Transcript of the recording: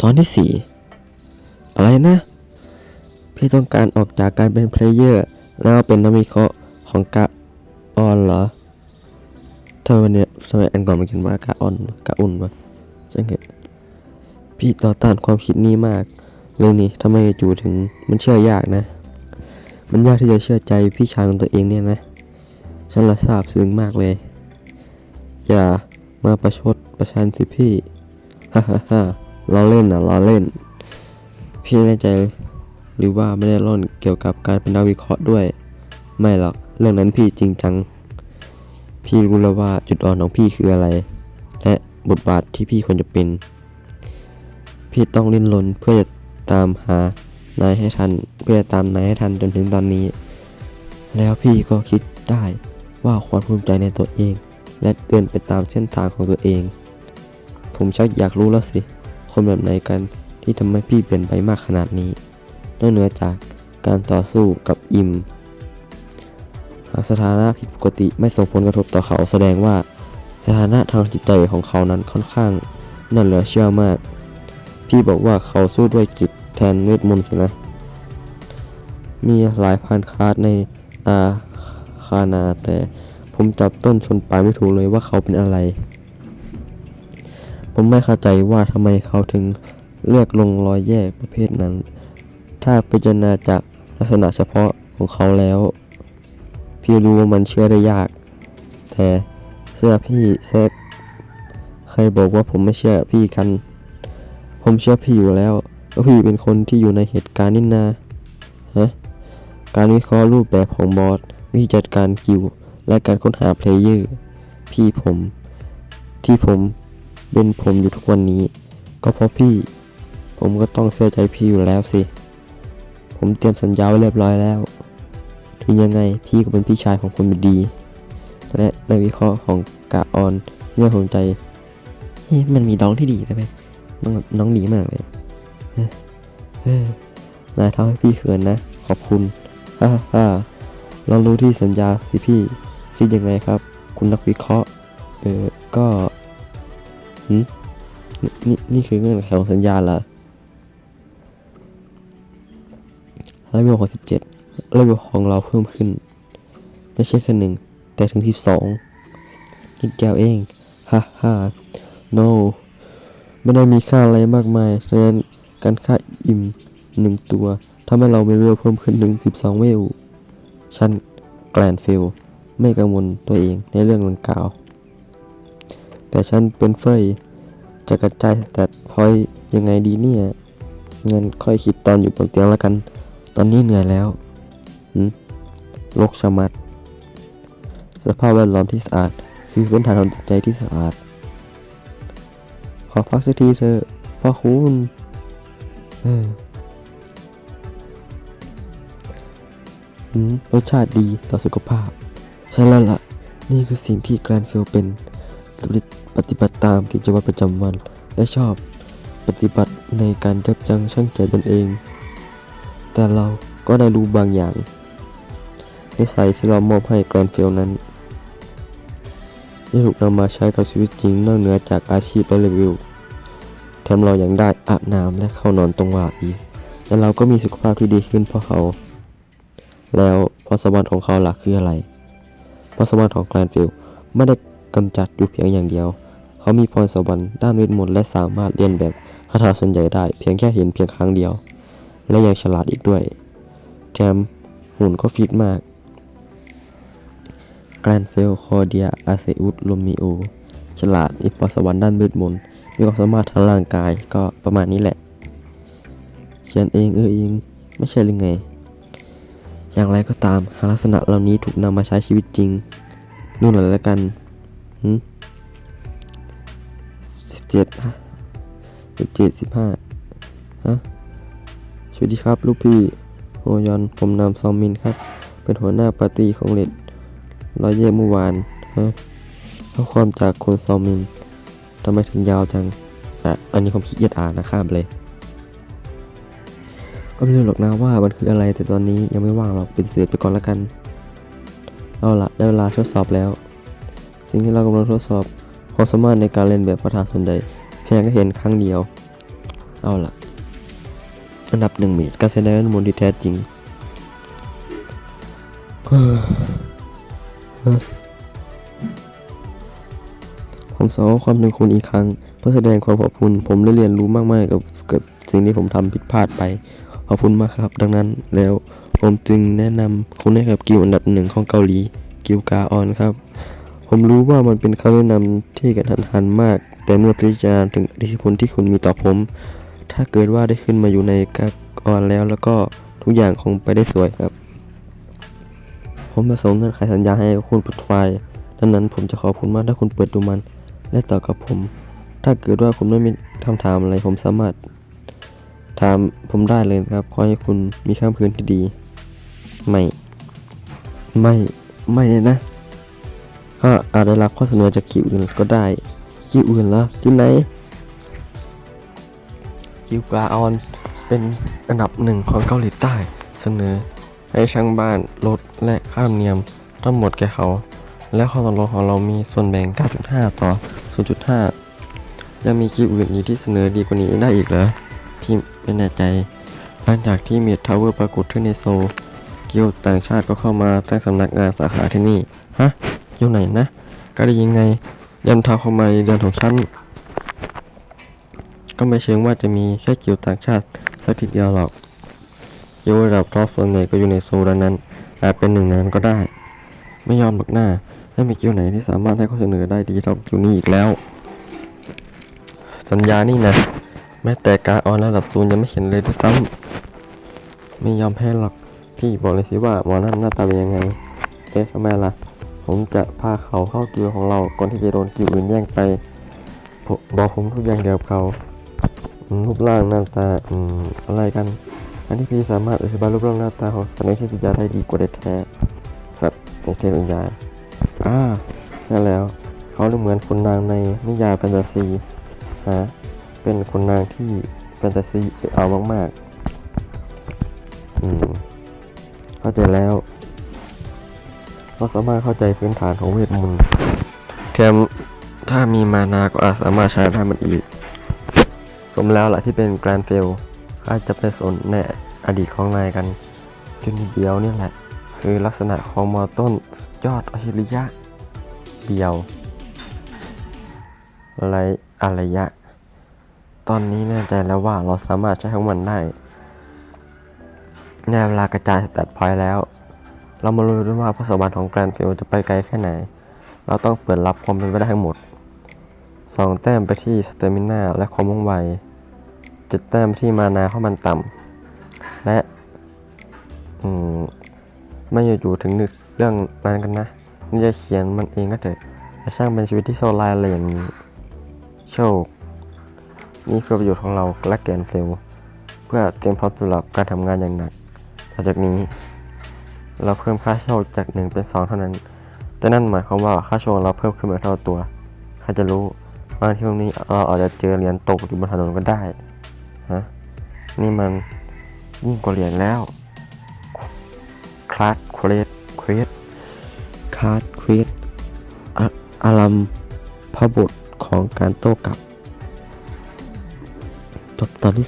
ตอนที่สี่อะไรนะ พี่ต้องการออกจากการเป็นเพลเยอร์แล้วเป็นนักวิเคราะห์ของกะออนเหรอทำไมวันนี้ทำไมอันก่อนมันเขียนว่ากะออนกะอุ่นวะจังเหรอพี่ต่อต้านความคิดนี้มากเลยนี่ทำไมจู่ถึงมันเชื่อยากนะ มันยากที่จะเชื่อใจพี่ชายของตัวเองเนี่ยนะ ฉันละซาบซึ้งมากเลย อย่ามาประชดประชันสิพี่ฮ่าฮ่าฮ่า เราเล่นนะเราเล่น พี่แน่ใจหรือว่าไม่ได้ร่อนเกี่ยวกับการเป็นนักวิเคราะห์ด้วย ไม่หรอกเรื่องนั้นพี่จริงจัง พี่รู้แล้วว่าจุดอ่อนของพี่คืออะไร และบทบาทที่พี่ควรจะเป็น พี่ต้องลิ้นรนเพื่อจะตามหานายให้ทัน เพื่อจะตามนายให้ทันจนถึงตอนนี้ แล้วพี่ก็คิดได้ว่าความภูมิใจในตัวเอง และเดินไปตามเส้นทางของตัวเอง ผมชักอยากรู้แล้วสิ คนแบบไหนกันที่ทำให้พี่เปลี่ยนไปมากขนาดนี้ นอกเหนือจากการต่อสู้กับอิม หากสถานะผิดปกติไม่ส่งผลกระทบต่อเขาแสดงว่าสถานะทางจิตใจของเขานั้นค่อนข้างน่าเหลือเชื่อมาก พี่บอกว่าเขาสู้ด้วยจิตแทนเวทมนต์สินะ มีหลายพันคาร์ดในอาคานาแต่ผมจับต้นชนปลายไม่ถูกเลยว่าเขาเป็นอะไร ผมไม่เข้าใจว่าทำไมเขาถึงเลือกลงรอยแยกประเภทนั้น ถ้าพิจารณาจากลักษณะเฉพาะของเขาแล้ว พี่รู้ว่ามันเชื่อได้ยาก แต่เชื่อพี่แซกใครบอกว่าผมไม่เชื่อพี่กัน ผมเชื่อพี่อยู่แล้วว่าพี่เป็นคนที่อยู่ในเหตุการณ์นี่นาฮะการวิเคราะห์รูปแบบของบอสวิธีจัดการคิว และการค้นหาเพลเยอร์ พี่ผม ที่ผม เป็นผมอยู่ทุกวันนี้ ก็เพราะพี่ ผมก็ต้องเชื่อใจพี่อยู่แล้วสิ ผมเตรียมสัญญาไว้เรียบร้อยแล้ว ถึงยังไงพี่ก็เป็นพี่ชายของคนดี และในวิเคราะห์ของกาออนเรื่องของใจเฮ้ยมันมีน้องที่ดีนะเว้ยน้องน้องดีมากเลยเฮ้ยเฮ้ยนายทำให้พี่เขินนะ ขอบคุณฮ่าฮ่าลองรู้ที่สัญญาสิพี่ คิดยังไงครับ คุณนักวิเคราะห์ เออ ก็ หืมนี่นี่คือเงื่อนไขของสัญญาเหรอเลเวลของสิบเจ็ดเลเวลของเราเพิ่มขึ้น ไม่ใช่แค่หนึ่งแต่ถึงสิบสองนิดเดียวเองฮ่าฮ่า no ไม่ได้มีค่าอะไรมากมายฉะนั้นการค่าอิ่มหนึ่งตัวทำให้เรามีเวลเพิ่มขึ้นถึง12เวล ฉันแกลนฟิลไม่กังวลตัวเองในเรื่องดังกล่าว แต่ฉันเป็นเฟยจะกระจายแตทพอยยังไงดีเนี่ยเงั้นค่อยคิดตอนอยู่บนเตียงแล้วกัน ตอนนี้เหนื่อยแล้วโลกชะมัด สภาพแวดล้อมที่สะอาด คือพื้นฐานของจิตใจที่สะอาด ขอพักสักทีเถอะพ่อคุณเออรสชาติดีต่อสุขภาพ ใช่แล้วล่ะ นี่คือสิ่งที่แกรนฟิลเป็นปฏิ ปฏิบัติตามกิจวัตรประจำวัน และชอบปฏิบัติในการยับยั้งชั่งใจตนเอง แต่เราก็ได้รู้บางอย่างนิสัยที่เรามอบให้แกรนฟิลนั้นได้ถูกนำมาใช้กับชีวิตจริงนอกเหนือจากอาชีพและรีวิวแถมเรายังได้อาบน้ำและเข้านอนตรงเวลาอีกและเราก็มีสุขภาพที่ดีขึ้นเพราะเขา แล้วพรสวรรค์ของเขาหลักคืออะไรพรสวรรค์ของแกรนฟิลไม่ได้กำจัดอยู่เพียงอย่างเดียว เขามีพรสวรรค์ด้านเวทมนต์และสามารถเรียนแบบคาถาส่วนใหญ่ได้เพียงแค่เห็นเพียงครั้งเดียว และยังฉลาดอีกด้วยแถมหุ่นก็ฟิตมากแกรนเฟล คอเดีย อาเซอุสโรมิโอ ฉลาดมีพรสวรรค์ด้านเวทมนต์ มีความสามารถทางร่างกายก็ประมาณนี้แหละ เขียนเองเออเองไม่ใช่หรือไง อย่างไรก็ตามลักษณะเหล่านี้ถูกนำมาใช้ชีวิตจริง นู่นหน่อยแล้วกันสิบ เจ็ดสิบเจ็ดสิบห้าฮะสวัสดีครับ ลูกพี่โฮยอน ผมนามซอมมินครับ เป็นหัวหน้าปาร์ตี้ของเลดร้อยเย่เมื่อวานฮะข้อความจากคุณซอมมินทำไมถึงยาวจังอะอันนี้ผมขี้เกียจอ่านนะข้ามเลย ก็ไม่รู้หรอกนะว่ามันคืออะไรแต่ตอนนี้ยังไม่ว่างหรอกเปฏิเสธไปก่อนละกัน เอาละได้เวลาทดสอบแล้ว สิ่งที่เรากำลังทดสอบ ความสามารถในการเล่นแบบประธานส่วนใดเพียงแค่เห็นครั้งเดียว เอาล่ะอันดับหนึ่งมีการแสดงมนต์ที่แท้จริงผมสขอความถึงคุณอีกครั้ง เพื่อแสดงความขอบคุณ ผมได้เรียนรู้มากๆกับกับสิ่งที่ผมทำผิดพลาดไป ขอบคุณมากครับ ดังนั้นแล้วผมจึงแนะนำคุณให้กับกิลอันดับหนึ่งของเกาหลี กิลกาออนครับ ผมรู้ว่ามันเป็นคำแนะนำที่กระทันหันมาก แต่เมื่อพิจารณาถึงอิทธิพลที่คุณมีต่อผม ถ้าเกิดว่าได้ขึ้นมาอยู่ในกาออนแล้วแล้วก็ทุกอย่างคงไปได้สวยครับ ผมประสงค์เงื่อนไขสัญญาให้คุณเปิดไฟดังนั้นผมจะขอบคุณมากถ้าคุณเปิดดูมัน และต่อกับผม ถ้าเกิดว่าคุณไม่มีคำถามอะไรผมสามารถ ถามผมได้เลยครับ ขอให้คุณมีค่ำคืนที่ดี ไม่ ไม่ ไม่เลยนะ ถ้าอาจได้รับข้อเสนอจากกิวอื่นก็ได้กิวอื่นละที่ไหนกิวกาออนเป็นอันดับหนึ่งของเกาหลีใต้เสนอ ให้ช่างบ้านลดและค่าธรรมเนียมทั้งหมดแก่เขา และข้อตกลงของเรามีส่วนแบ่ง 9.5 ต่อ 0.5 ยังมีกิวอื่นอีกที่เสนอดีกว่านี้ได้อีกเหรอพี่ไม่แน่ใจ หลังจากที่เมีทาวเวอร์ปรากฏขึ้นในโซลกิวต่างชาติก็เข้ามาตั้งสำนักงานสาขาที่นี่ ฮะ กิวไหนนะก็ได้ยังไง ยันทาเข้ามาเดือนของฉันก็ไม่เชิงว่าจะมีแค่กิวต่างชาติสักทีเดียวหรอกกิวระดับท็อปส่วนใหญ่ก็อยู่ในโซลดังนั้น อาจเป็นหนึ่งในนั้นก็ได้ ไม่ยอมหรอกหน้าไม่มีกิวไหนที่สามารถให้ข้อเสนอได้ดีเท่ากิวนี้อีกแล้ว สัญญานี่นะแม้แต่การออนระดับศูนย์ยังไม่เห็นเลยด้วยซ้ำไม่ยอมแพ้หรอกพี่บอกเลยสิว่าหมอนั่นหน้าตาเป็นยังไงเอ๊ะทำไมล่ะ ผมจะพาเขาเข้ากิวของเราก่อนที่จะโดนกิวอื่นแย่งไปบอกผมทุกอย่างเดียวกับเขารูปร่างหน้าตาอืมอะไรกัน อันที่พี่สามารถอธิบายรูปร่างหน้าตาของสัตว์ในชีวิตได้ดีกว่าได้แท้สัตว์ในเทพวิญญาอ่าใช่แล้ว เขาดูเหมือนคนนางในนิยายแฟนตาซีฮะเป็นคนนางที่แฟนตาซีเอามากๆอืมเข้าใจแล้ว เราสามารถเข้าใจพื้นฐานของเวทมนต์แถมถ้ามีมานาก็อาจสามารถใช้ได้มันอีก สมแล้วแหละที่เป็นแกรนเฟลอาจจะไปสนในอดีตของนายกันจนเดียวเนี่ยแหละ คือลักษณะของมอต้นยอดอชิริยะ เบียวไรอะไรยะ ตอนนี้แน่ใจแล้วว่าเราสามารถใช้ของมันได้ในเวลากระจายสแตทพอยต์แล้ว เรามารู้ด้วยว่าพระสวรรค์ของแกรนฟิลจะไปไกลแค่ไหน เราต้องเปิดรับความเป็นไปได้ทั้งหมด 2 แต้มไปที่สเตมิน่าและความว่องไว7แต้มที่มานาเพราะมันต่ำและอืมไม่อยู่ๆถึงนึกเรื่องนั้นกันนะนี่จะเขียนมันเองก็เถอะแต่ช่างเป็นชีวิตที่โซลายอะไรอย่างนี้โชค นี่คือประโยชน์ของเราและแกนเฟลเพื่อเตรียมพร้อมสำหรับการทำงานอย่างหนักต่อจากนี้ เราเพิ่มค่าเช่าจากหนึ่งเป็นสองเท่านั้น แต่นั่นหมายความว่าค่าเช่าเราเพิ่มขึ้นมาเท่าตัว ใครจะรู้บางทีวันนี้เราอาจจะเจอเหรียญตกอยู่บนถนนก็ได้ฮะนี่มันยิ่งกว่าเหรียญแล้วคลาสเควสเควสคลาสเควสอารัมพระบทของการโต้กลับ จบตอนที่